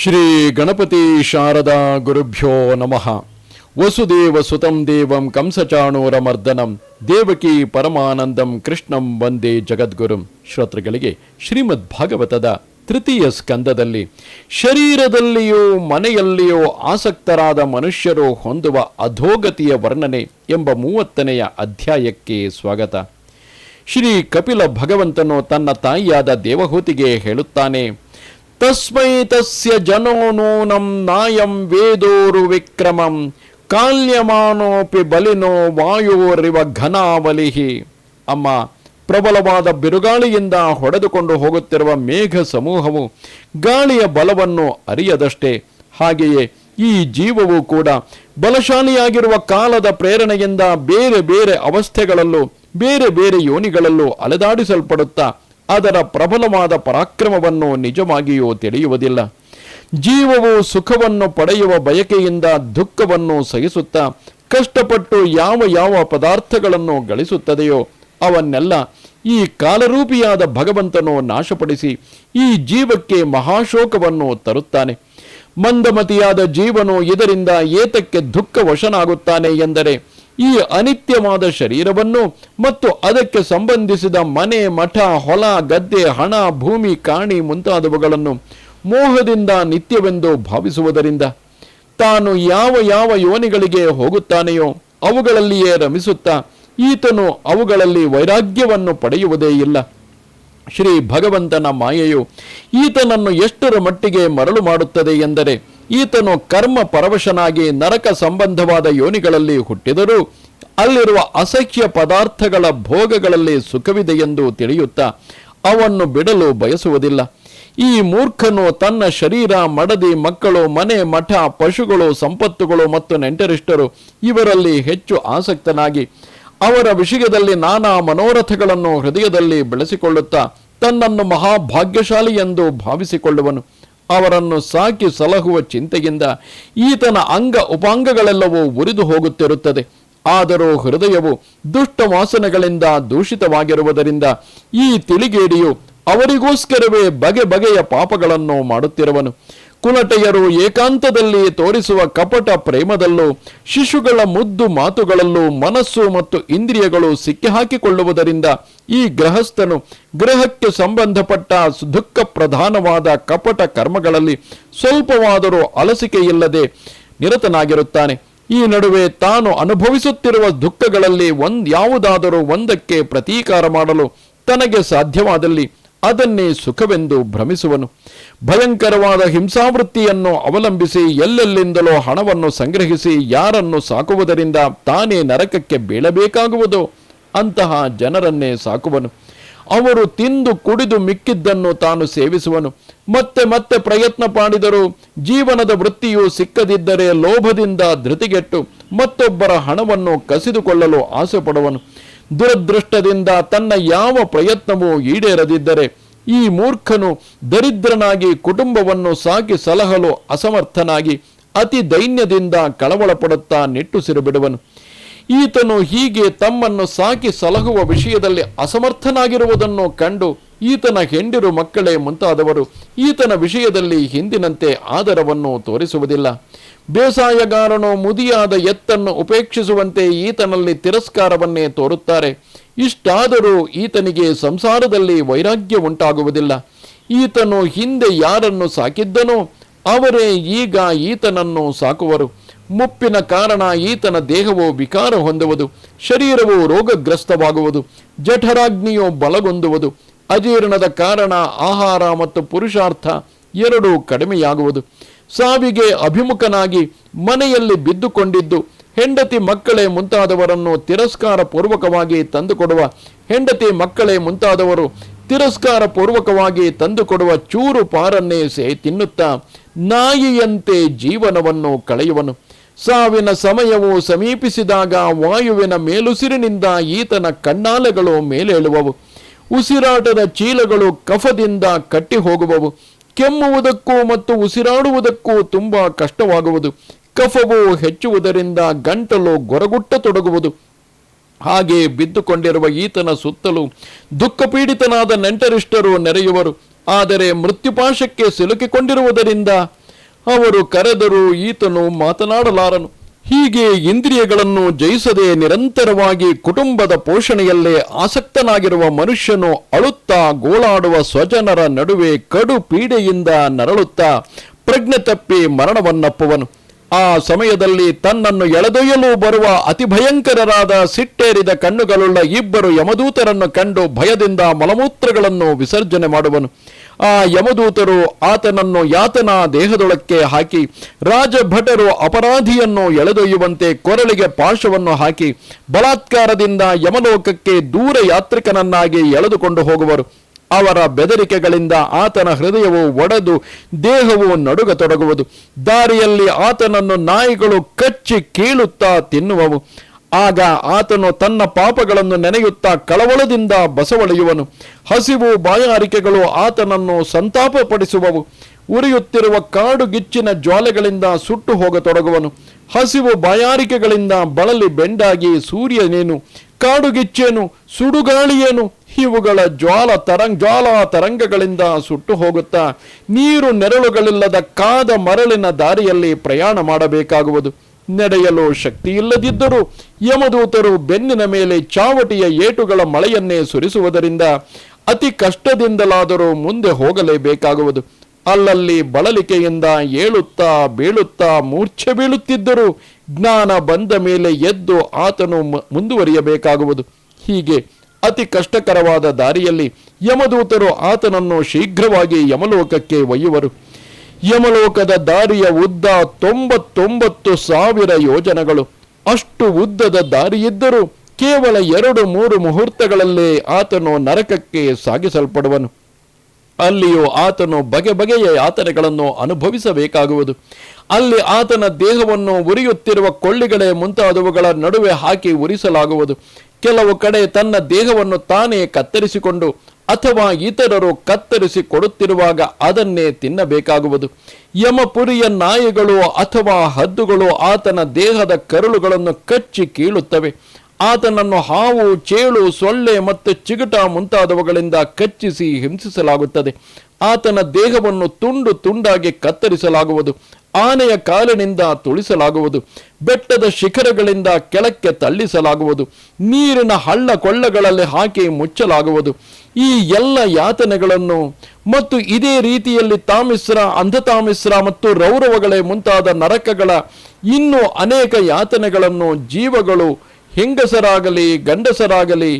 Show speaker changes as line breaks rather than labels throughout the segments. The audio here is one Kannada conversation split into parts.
ಶ್ರೀ ಗಣಪತಿ ಶಾರದಾ ಗುರುಭ್ಯೋ ನಮಃ. ವಸುದೇವ ಸುತಂ ದೇವಂ ಕಂಸಚಾಣೂರಮರ್ದನಂ. ದೇವಕಿ ಪರಮಾನಂದಂ ಕೃಷ್ಣಂ ವಂದೇ ಜಗದ್ಗುರುಂ. ಶ್ರೋತೃಗಳಿಗೆ ಶ್ರೀಮದ್ ಭಾಗವತದ ತೃತೀಯ ಸ್ಕಂದದಲ್ಲಿ, ಶರೀರದಲ್ಲಿಯೋ ಮನೆಯಲ್ಲಿಯೋ ಆಸಕ್ತರಾದ ಮನುಷ್ಯರು ಹೊಂದುವ ಅಧೋಗತಿಯ ವರ್ಣನೆ ಎಂಬ ಮೂವತ್ತನೆಯ ಅಧ್ಯಾಯಕ್ಕೆ ಸ್ವಾಗತ. ಶ್ರೀ ಕಪಿಲ ಭಗವಂತನು ತನ್ನ ತಾಯಿಯಾದ ದೇವಹೂತಿಗೆ ಹೇಳುತ್ತಾನೆ ತಸ್ಮೈ ತಸ್ಯ ಜನೋ ನೂನಂ ನಾಯಂ ವೇದೋರು ವಿಕ್ರಮಂ ಕಾಲ್ಯಮಾನೋಪಿ ಬಲಿನೋ ವಾಯೋರಿವ ಘನಾವಲಿಹಿ ಅಮ್ಮ ಪ್ರಬಲವಾದ ಬಿರುಗಾಳಿಯಿಂದ ಹೊಡೆದುಕೊಂಡು ಹೋಗುತ್ತಿರುವ ಮೇಘ ಸಮೂಹವು ಗಾಳಿಯ ಬಲವನ್ನು ಅರಿಯದಷ್ಟೇ. ಹಾಗೆಯೇ ಈ ಜೀವವು ಕೂಡ ಬಲಶಾಲಿಯಾಗಿರುವ ಕಾಲದ ಪ್ರೇರಣೆಯಿಂದ ಬೇರೆ ಬೇರೆ ಅವಸ್ಥೆಗಳಲ್ಲೂ, ಬೇರೆ ಬೇರೆ ಯೋನಿಗಳಲ್ಲೂ ಅಲೆದಾಡಿಸಲ್ಪಡುತ್ತಾ ಅದರ ಪ್ರಬಲವಾದ ಪರಾಕ್ರಮವನ್ನು ನಿಜವಾಗಿಯೂ ತಿಳಿಯುವುದಿಲ್ಲ. ಜೀವವು ಸುಖವನ್ನು ಪಡೆಯುವ ಬಯಕೆಯಿಂದ ದುಃಖವನ್ನು ಸಹಿಸುತ್ತಾ, ಕಷ್ಟಪಟ್ಟು ಯಾವ ಯಾವ ಪದಾರ್ಥಗಳನ್ನು ಗಳಿಸುತ್ತದೆಯೋ ಅವನ್ನೆಲ್ಲ ಈ ಕಾಲರೂಪಿಯಾದ ಭಗವಂತನು ನಾಶಪಡಿಸಿ ಈ ಜೀವಕ್ಕೆ ಮಹಾಶೋಕವನ್ನು ತರುತ್ತಾನೆ. ಮಂದಮತಿಯಾದ ಜೀವನು ಇದರಿಂದ ಏತಕ್ಕೆ ದುಃಖ ವಶನಾಗುತ್ತಾನೆ ಎಂದರೆ ಈ ಅನಿತ್ಯವಾದ ಶರೀರವನ್ನು ಮತ್ತು ಅದಕ್ಕೆ ಸಂಬಂಧಿಸಿದ ಮನೆ, ಮಠ, ಹೊಲ, ಗದ್ದೆ, ಹಣ, ಭೂಮಿ, ಕಾಣಿ ಮುಂತಾದವುಗಳನ್ನು ಮೋಹದಿಂದ ನಿತ್ಯವೆಂದು ಭಾವಿಸುವುದರಿಂದ ತಾನು ಯಾವ ಯಾವ ಯೋನಿಗಳಿಗೆ ಹೋಗುತ್ತಾನೆಯೋ ಅವುಗಳಲ್ಲಿಯೇ ರಮಿಸುತ್ತಾ ಈತನು ಅವುಗಳಲ್ಲಿ ವೈರಾಗ್ಯವನ್ನು ಪಡೆಯುವುದೇ ಇಲ್ಲ. ಶ್ರೀ ಭಗವಂತನ ಮಾಯೆಯು ಈತನನ್ನು ಎಷ್ಟರ ಮಟ್ಟಿಗೆ ಮರಳು ಮಾಡುತ್ತದೆ ಎಂದರೆ ಈತನು ಕರ್ಮ ಪರವಶನಾಗಿ ನರಕ ಸಂಬಂಧವಾದ ಯೋನಿಗಳಲ್ಲಿ ಹುಟ್ಟಿದರೂ ಅಲ್ಲಿರುವ ಅಸಹ್ಯ ಪದಾರ್ಥಗಳ ಭೋಗಗಳಲ್ಲಿ ಸುಖವಿದೆಯೆಂದು ತಿಳಿಯುತ್ತಾ ಅವನ್ನು ಬಿಡಲು ಬಯಸುವುದಿಲ್ಲ. ಈ ಮೂರ್ಖನು ತನ್ನ ಶರೀರ, ಮಡದಿ, ಮಕ್ಕಳು, ಮನೆ, ಮಠ, ಪಶುಗಳು, ಸಂಪತ್ತುಗಳು ಮತ್ತು ನೆಂಟರಿಷ್ಟರು ಇವರಲ್ಲಿ ಹೆಚ್ಚು ಆಸಕ್ತನಾಗಿ ಅವರ ವಿಷಯದಲ್ಲಿ ನಾನಾ ಮನೋರಥಗಳನ್ನು ಹೃದಯದಲ್ಲಿ ಬೆಳೆಸಿಕೊಳ್ಳುತ್ತಾ ತನ್ನನ್ನು ಮಹಾಭಾಗ್ಯಶಾಲಿ ಎಂದು ಭಾವಿಸಿಕೊಳ್ಳುವನು. ಅವರನ್ನು ಸಾಕಿ ಸಲಹುವ ಚಿಂತೆಯಿಂದ ಈತನ ಅಂಗ ಉಪಾಂಗಗಳೆಲ್ಲವೂ ಉರಿದು ಹೋಗುತ್ತಿರುತ್ತದೆ. ಆದರೂ ಹೃದಯವು ದುಷ್ಟ ವಾಸನೆಗಳಿಂದ ದೂಷಿತವಾಗಿರುವುದರಿಂದ ಈ ತಿಳಿಗೇಡಿಯು ಅವರಿಗೋಸ್ಕರವೇ ಬಗೆ ಬಗೆಯ ಪಾಪಗಳನ್ನು ಮಾಡುತ್ತಿರುವನು. ಕುಲಟೆಯರು ಏಕಾಂತದಲ್ಲಿ ತೋರಿಸುವ ಕಪಟ ಪ್ರೇಮದಲ್ಲೂ, ಶಿಶುಗಳ ಮುದ್ದು ಮಾತುಗಳಲ್ಲೂ ಮನಸ್ಸು ಮತ್ತು ಇಂದ್ರಿಯಗಳು ಸಿಕ್ಕಿಹಾಕಿಕೊಳ್ಳುವುದರಿಂದ ಈ ಗೃಹಸ್ಥನು ಗೃಹಕ್ಕೆ ಸಂಬಂಧಪಟ್ಟ ದುಃಖ ಪ್ರಧಾನವಾದ ಕಪಟ ಕರ್ಮಗಳಲ್ಲಿ ಸ್ವಲ್ಪವಾದರೂ ಅಲಸಿಕೆಯಿಲ್ಲದೆ ನಿರತನಾಗಿರುತ್ತಾನೆ. ಈ ನಡುವೆ ತಾನು ಅನುಭವಿಸುತ್ತಿರುವ ದುಃಖಗಳಲ್ಲಿ ಒಂದ್ ಯಾವುದಾದರೂ ಒಂದಕ್ಕೆ ಪ್ರತೀಕಾರ ಮಾಡಲು ತನಗೆ ಸಾಧ್ಯವಾದಲ್ಲಿ ಅದನ್ನೇ ಸುಖವೆಂದು ಭ್ರಮಿಸುವನು. ಭಯಂಕರವಾದ ಹಿಂಸಾವೃತ್ತಿಯನ್ನು ಅವಲಂಬಿಸಿ ಎಲ್ಲೆಲ್ಲಿಂದಲೋ ಹಣವನ್ನು ಸಂಗ್ರಹಿಸಿ ಯಾರನ್ನು ಸಾಕುವುದರಿಂದ ತಾನೇ ನರಕಕ್ಕೆ ಬೀಳಬೇಕಾಗುವುದು? ಅಂತಹ ಜನರನ್ನೇ ಸಾಕುವನು. ಅವರು ತಿಂದು ಕುಡಿದು ಮಿಕ್ಕಿದ್ದನ್ನು ತಾನು ಸೇವಿಸುವನು. ಮತ್ತೆ ಮತ್ತೆ ಪ್ರಯತ್ನ ಮಾಡಿದರೂ ಜೀವನದ ವೃತ್ತಿಯು ಸಿಕ್ಕದಿದ್ದರೆ ಲೋಭದಿಂದ ಧೃತಿಗೆಟ್ಟು ಮತ್ತೊಬ್ಬರ ಹಣವನ್ನು ಕಸಿದುಕೊಳ್ಳಲು ಆಸೆ ಪಡುವನು ದುರದೃಷ್ಟದಿಂದ ತನ್ನ ಯಾವ ಪ್ರಯತ್ನವೂ ಈಡೇರದಿದ್ದರೆ ಈ ಮೂರ್ಖನು ದರಿದ್ರನಾಗಿ ಕುಟುಂಬವನ್ನು ಸಾಕಿ ಸಲಹಲು ಅಸಮರ್ಥನಾಗಿ ಅತಿ ದೈನ್ಯದಿಂದ ಕಳವಳಪಡುತ್ತಾ ನಿಟ್ಟುಸಿರು ಬಿಡುವನು ಈತನು ಹೀಗೆ ತಮ್ಮನ್ನು ಸಾಕಿ ಸಲಹುವ ವಿಷಯದಲ್ಲಿ ಅಸಮರ್ಥನಾಗಿರುವುದನ್ನು ಕಂಡು ಈತನ ಹೆಂಡಿರು ಮಕ್ಕಳೇ ಮುಂತಾದವರು ಈತನ ವಿಷಯದಲ್ಲಿ ಹಿಂದಿನಂತೆ ಆದರವನ್ನು ತೋರಿಸುವುದಿಲ್ಲ. ಬೇಸಾಯಗಾರನು ಮುದಿಯಾದ ಎತ್ತನ್ನು ಉಪೇಕ್ಷಿಸುವಂತೆ ಈತನಲ್ಲಿ ತಿರಸ್ಕಾರವನ್ನೇ ತೋರುತ್ತಾರೆ. ಇಷ್ಟಾದರೂ ಈತನಿಗೆ ಸಂಸಾರದಲ್ಲಿ ವೈರಾಗ್ಯ ಉಂಟಾಗುವುದಿಲ್ಲ. ಈತನು ಹಿಂದೆ ಯಾರನ್ನು ಸಾಕಿದ್ದನೋ ಅವರೇ ಈಗ ಈತನನ್ನು ಸಾಕುವರು. ಮುಪ್ಪಿನ ಕಾರಣ ಈತನ ದೇಹವು ವಿಕಾರ ಹೊಂದುವುದು, ಶರೀರವು ರೋಗಗ್ರಸ್ತವಾಗುವುದು, ಜಠರಾಗ್ನಿಯು ಬಲಗೊಂದುವುದು, ಅಜೀರ್ಣದ ಕಾರಣ ಆಹಾರ ಮತ್ತು ಪುರುಷಾರ್ಥ ಎರಡೂ ಕಡಿಮೆಯಾಗುವುದು. ಸಾವಿಗೆ ಅಭಿಮುಖನಾಗಿ ಮನೆಯಲ್ಲಿ ಬಿದ್ದುಕೊಂಡಿದ್ದು ಹೆಂಡತಿ ಮಕ್ಕಳೇ ಮುಂತಾದವರನ್ನು ತಿರಸ್ಕಾರ ಪೂರ್ವಕವಾಗಿ ತಂದುಕೊಡುವ ಹೆಂಡತಿ ಮಕ್ಕಳೇ ಮುಂತಾದವರು ತಿರಸ್ಕಾರ ಪೂರ್ವಕವಾಗಿ ತಂದುಕೊಡುವ ಚೂರು ಪಾರನ್ನೇ ಸೇ ತಿನ್ನುತ್ತಾ ನಾಯಿಯಂತೆ ಜೀವನವನ್ನು ಕಳೆಯುವನು. ಸಾವಿನ ಸಮಯವು ಸಮೀಪಿಸಿದಾಗ ವಾಯುವಿನ ಮೇಲುಸಿರಿನಿಂದ ಈತನ ಕಣ್ಣಾಲೆಗಳು ಮೇಲೇಳುವವು. ಉಸಿರಾಟದ ಚೀಲಗಳು ಕಫದಿಂದ ಕಟ್ಟಿ ಹೋಗುವವು ಕೆಮ್ಮುವುದಕ್ಕೂ ಮತ್ತು ಉಸಿರಾಡುವುದಕ್ಕೂ ತುಂಬಾ ಕಷ್ಟವಾಗುವುದು. ಕಫವು ಹೆಚ್ಚುವುದರಿಂದ ಗಂಟಲು ಗೊರಗುಟ್ಟತೊಡಗುವುದು. ಹಾಗೆ ಬಿದ್ದುಕೊಂಡಿರುವ ಈತನ ಸುತ್ತಲೂ ದುಃಖಪೀಡಿತನಾದ ನೆಂಟರಿಷ್ಟರು ನೆರೆಯುವರು. ಆದರೆ ಮೃತ್ಯುಪಾಶಕ್ಕೆ ಸಿಲುಕಿಕೊಂಡಿರುವುದರಿಂದ ಅವರು ಕರೆದರೂ ಈತನು ಮಾತನಾಡಲಾರನು. ಹೀಗೆ ಇಂದ್ರಿಯಗಳನ್ನು ಜಯಿಸದೆ ನಿರಂತರವಾಗಿ ಕುಟುಂಬದ ಪೋಷಣೆಯಲ್ಲೇ ಆಸಕ್ತನಾಗಿರುವ ಮನುಷ್ಯನು ಅಳುತ್ತಾ ಗೋಳಾಡುವ ಸ್ವಜನರ ನಡುವೆ ಕಡು ಪೀಡೆಯಿಂದ ನರಳುತ್ತಾ ಪ್ರಜ್ಞೆ ತಪ್ಪಿ ಮರಣವನ್ನಪ್ಪುವನು. ಆ ಸಮಯದಲ್ಲಿ ತನ್ನನ್ನು ಎಳೆದೊಯ್ಯಲು ಬರುವ ಅತಿ ಭಯಂಕರರಾದ ಸಿಟ್ಟೇರಿದ ಕಣ್ಣುಗಳುಳ್ಳ ಇಬ್ಬರು ಯಮದೂತರನ್ನು ಕಂಡು ಭಯದಿಂದ ಮಲಮೂತ್ರಗಳನ್ನು ವಿಸರ್ಜನೆ ಮಾಡುವನು. ಆ ಯಮದೂತರು ಆತನನ್ನು ಯಾತನ ದೇಹದೊಳಕ್ಕೆ ಹಾಕಿ, ರಾಜಭಟರು ಅಪರಾಧಿಯನ್ನು ಎಳೆದೊಯ್ಯುವಂತೆ ಕೊರಳಿಗೆ ಪಾಶವನ್ನು ಹಾಕಿ, ಬಲಾತ್ಕಾರದಿಂದ ಯಮಲೋಕಕ್ಕೆ ದೂರ ಯಾತ್ರಿಕನನ್ನಾಗಿ ಎಳೆದುಕೊಂಡು ಹೋಗುವರು. ಅವರ ಬೆದರಿಕೆಗಳಿಂದ ಆತನ ಹೃದಯವು ಒಡೆದು ದೇಹವು ನಡುಗತೊಡಗುವುದು ದಾರಿಯಲ್ಲಿ ಆತನನ್ನು ನಾಯಿಗಳು ಕಚ್ಚಿ ಕೀಳುತ್ತಾ ತಿನ್ನುವವು. ಆಗ ಆತನು ತನ್ನ ಪಾಪಗಳನ್ನು ನೆನೆಯುತ್ತಾ ಕಳವಳದಿಂದ ಬಸವಳೆಯುವನು. ಹಸಿವು ಬಾಯಾರಿಕೆಗಳು ಆತನನ್ನು ಸಂತಾಪಪಡಿಸುವವು. ಉರಿಯುತ್ತಿರುವ ಕಾಡುಗಿಚ್ಚಿನ ಜ್ವಾಲೆಗಳಿಂದ ಸುಟ್ಟು ಹೋಗತೊಡಗುವನು ಹಸಿವು ಬಾಯಾರಿಕೆಗಳಿಂದ ಬಳಲಿ ಬೆಂಡಾಗಿ ಸೂರ್ಯನೇನು ಕಾಡುಗಿಚ್ಚೇನು ಸುಡುಗಾಳಿಯೇನು, ಇವುಗಳ ಜ್ವಾಲ ತರಂಗ್, ಜ್ವಾಲ ತರಂಗಗಳಿಂದ ಸುಟ್ಟು ಹೋಗುತ್ತಾ, ನೀರು ನೆರಳುಗಳಿಲ್ಲದ ಕಾದ ಮರಳಿನ ದಾರಿಯಲ್ಲಿ ಪ್ರಯಾಣ ಮಾಡಬೇಕಾಗುವುದು. ನಡೆಯಲು ಶಕ್ತಿಯಿಲ್ಲದಿದ್ದರೂ ಯಮದೂತರು ಬೆನ್ನಿನ ಮೇಲೆ ಚಾವಟಿಯ ಏಟುಗಳ ಮಳೆಯನ್ನೇ ಸುರಿಸುವುದರಿಂದ ಅತಿ ಕಷ್ಟದಿಂದಲಾದರೂ ಮುಂದೆ ಹೋಗಲೇಬೇಕಾಗುವುದು. ಅಲ್ಲಲ್ಲಿ ಬಳಲಿಕೆಯಿಂದ ಏಳುತ್ತಾ ಬೀಳುತ್ತಾ ಮೂರ್ಛೆ ಬೀಳುತ್ತಿದ್ದರು ಜ್ಞಾನ ಬಂದ ಮೇಲೆ ಎದ್ದು ಆತನು ಮುಂದುವರಿಯಬೇಕಾಗುವುದು. ಹೀಗೆ ಅತಿ ಕಷ್ಟಕರವಾದ ದಾರಿಯಲ್ಲಿ ಯಮದೂತರು ಆತನನ್ನು ಶೀಘ್ರವಾಗಿ ಯಮಲೋಕಕ್ಕೆ ಒಯ್ಯುವರು. ಯಮಲೋಕದ ದಾರಿಯ ಉದ್ದ ತೊಂಬತ್ತೊಂಬತ್ತು ಸಾವಿರ ಯೋಜನಗಳು. ಅಷ್ಟು ಉದ್ದದ ದಾರಿಯಿದ್ದರೂ ಕೇವಲ ಎರಡು ಮೂರು ಮುಹೂರ್ತಗಳಲ್ಲೇ ಆತನು ನರಕಕ್ಕೆ ಸಾಗಿಸಲ್ಪಡುವನು. ಅಲ್ಲಿಯೂ ಆತನು ಬಗೆ ಬಗೆಯ ಯಾತನೆಗಳನ್ನು ಅನುಭವಿಸಬೇಕಾಗುವುದು. ಅಲ್ಲಿ ಆತನ ದೇಹವನ್ನು ಉರಿಯುತ್ತಿರುವ ಕೊಳ್ಳಿಗಳೇ ಮುಂತಾದವುಗಳ ನಡುವೆ ಹಾಕಿ ಉರಿಸಲಾಗುವುದು. ಕೆಲವು ಕಡೆ ತನ್ನ ದೇಹವನ್ನು ತಾನೇ ಕತ್ತರಿಸಿಕೊಂಡು ಅಥವಾ ಇತರರು ಕತ್ತರಿಸಿ ಕೊಡುತ್ತಿರುವಾಗ ಅದನ್ನೇ ತಿನ್ನಬೇಕಾಗುವುದು. ಯಮಪುರಿಯ ನಾಯಿಗಳು ಅಥವಾ ಹದ್ದುಗಳು ಆತನ ದೇಹದ ಕರುಳುಗಳನ್ನು ಕಚ್ಚಿ ಕೀಳುತ್ತವೆ. ಆತನನ್ನು ಹಾವು, ಚೇಳು, ಸೊಳ್ಳೆ ಮತ್ತು ಚಿಗಟ ಮುಂತಾದವುಗಳಿಂದ ಕಚ್ಚಿಸಿ ಹಿಂಸಿಸಲಾಗುತ್ತದೆ. ಆತನ ದೇಹವನ್ನು ತುಂಡು ತುಂಡಾಗಿ ಕತ್ತರಿಸಲಾಗುವುದು. ಆನೆಯ ಕಾಲಿನಿಂದ ತುಳಿಸಲಾಗುವುದು. ಬೆಟ್ಟದ ಶಿಖರಗಳಿಂದ ಕೆಳಕ್ಕೆ ತಳ್ಳಿಸಲಾಗುವುದು. ನೀರಿನ ಹಳ್ಳ ಕೊಳ್ಳಗಳಲ್ಲಿ ಹಾಕಿ ಮುಚ್ಚಲಾಗುವುದು. ಈ ಎಲ್ಲ ಯಾತನೆಗಳನ್ನು ಮತ್ತು ಇದೇ ರೀತಿಯಲ್ಲಿ ತಾಮಿಸ್ರ, ಅಂಧತಾಮಿಸ್ರ ಮತ್ತು ರೌರವಗಳೇ ಮುಂತಾದ ನರಕಗಳ ಇನ್ನೂ ಅನೇಕ ಯಾತನೆಗಳನ್ನು ಜೀವಗಳು ಹೆಂಗಸರಾಗಲಿ, ಗಂಡಸರಾಗಲಿ,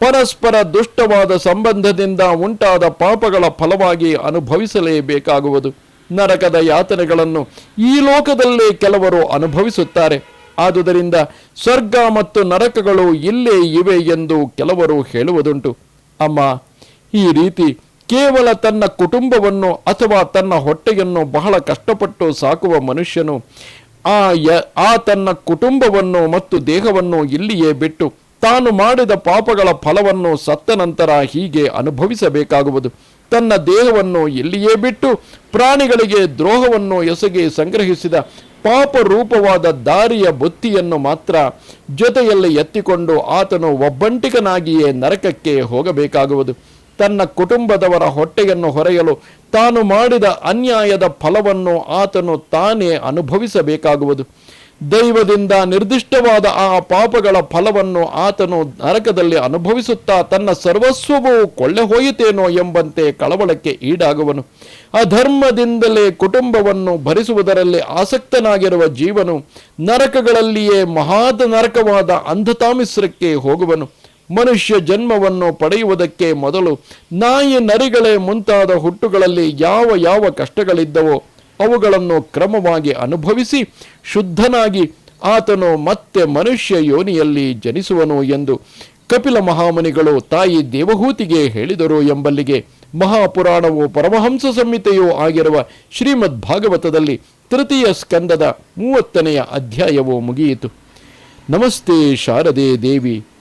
ಪರಸ್ಪರ ದುಷ್ಟವಾದ ಸಂಬಂಧದಿಂದ ಉಂಟಾದ ಪಾಪಗಳ ಫಲವಾಗಿ ಅನುಭವಿಸಲೇಬೇಕಾಗುವುದು. ನರಕದ ಯಾತನೆಗಳನ್ನು ಈ ಲೋಕದಲ್ಲೇ ಕೆಲವರು ಅನುಭವಿಸುತ್ತಾರೆ. ಆದುದರಿಂದ ಸ್ವರ್ಗ ಮತ್ತು ನರಕಗಳು ಇಲ್ಲೇ ಇವೆ ಎಂದು ಕೆಲವರು ಹೇಳುವುದುಂಟು. ಅಮ್ಮ, ಈ ರೀತಿ ಕೇವಲ ತನ್ನ ಕುಟುಂಬವನ್ನು ಅಥವಾ ತನ್ನ ಹೊಟ್ಟೆಯನ್ನು ಬಹಳ ಕಷ್ಟಪಟ್ಟು ಸಾಕುವ ಮನುಷ್ಯನು ಆ ಆ ತನ್ನ ಕುಟುಂಬವನ್ನು ಮತ್ತು ದೇಹವನ್ನು ಇಲ್ಲಿಯೇ ಬಿಟ್ಟು ತಾನು ಮಾಡಿದ ಪಾಪಗಳ ಫಲವನ್ನು ಸತ್ತ ನಂತರ ಹೀಗೆ ಅನುಭವಿಸಬೇಕಾಗುವುದು. ತನ್ನ ದೇಹವನ್ನು ಇಲ್ಲಿಯೇ ಬಿಟ್ಟು ಪ್ರಾಣಿಗಳಿಗೆ ದ್ರೋಹವನ್ನು ಎಸಗಿ ಸಂಗ್ರಹಿಸಿದ ಪಾಪ ರೂಪವಾದ ದಾರಿಯ ಬುತ್ತಿಯನ್ನು ಮಾತ್ರ ಜೊತೆಯಲ್ಲಿ ಎತ್ತಿಕೊಂಡು ಆತನು ಒಬ್ಬಂಟಿಕನಾಗಿಯೇ ನರಕಕ್ಕೆ ಹೋಗಬೇಕಾಗುವುದು. ತನ್ನ ಕುಟುಂಬದವರ ಹೊಟ್ಟೆಯನ್ನು ಹೊರೆಯಲು ತಾನು ಮಾಡಿದ ಅನ್ಯಾಯದ ಫಲವನ್ನು ಆತನು ತಾನೇ ಅನುಭವಿಸಬೇಕಾಗುವುದು. ದೈವದಿಂದ ನಿರ್ದಿಷ್ಟವಾದ ಆ ಪಾಪಗಳ ಫಲವನ್ನು ಆತನು ನರಕದಲ್ಲಿ ಅನುಭವಿಸುತ್ತಾ ತನ್ನ ಸರ್ವಸ್ವವೂ ಕೊಳ್ಳೆ ಹೋಯಿತೇನೋ ಎಂಬಂತೆ ಕಳವಳಕ್ಕೆ ಈಡಾಗುವನು. ಅಧರ್ಮದಿಂದಲೇ ಕುಟುಂಬವನ್ನು ಭರಿಸುವುದರಲ್ಲಿ ಆಸಕ್ತನಾಗಿರುವ ಜೀವನು ನರಕಗಳಲ್ಲಿಯೇ ಮಹಾದ ನರಕವಾದ ಅಂಧತಾಮಿಸ್ರಕ್ಕೆ ಹೋಗುವನು. ಮನುಷ್ಯ ಜನ್ಮವನ್ನು ಪಡೆಯುವುದಕ್ಕೆ ಮೊದಲು ನಾಯಿ ನರಿಗಳೇ ಮುಂತಾದ ಹುಟ್ಟುಗಳಲ್ಲಿ ಯಾವ ಯಾವ ಕಷ್ಟಗಳಿದ್ದವೋ ಅವುಗಳನ್ನು ಕ್ರಮವಾಗಿ ಅನುಭವಿಸಿ ಶುದ್ಧನಾಗಿ ಆತನು ಮತ್ತೆ ಮನುಷ್ಯ ಯೋನಿಯಲ್ಲಿ ಜನಿಸುವನು ಎಂದು ಕಪಿಲ ಮಹಾಮುನಿಗಳು ತಾಯಿ ದೇವಹೂತಿಗೆ ಹೇಳಿದರು ಎಂಬಲ್ಲಿಗೆ ಮಹಾಪುರಾಣವು ಪರಮಹಂಸ ಸಂಹಿತೆಯೂ ಆಗಿರುವ ಶ್ರೀಮದ್ ಭಾಗವತದಲ್ಲಿ ತೃತೀಯ ಸ್ಕಂದದ ಮೂವತ್ತನೆಯ ಅಧ್ಯಾಯವು ಮುಗಿಯಿತು. ನಮಸ್ತೆ ಶಾರದೆ ದೇವಿ.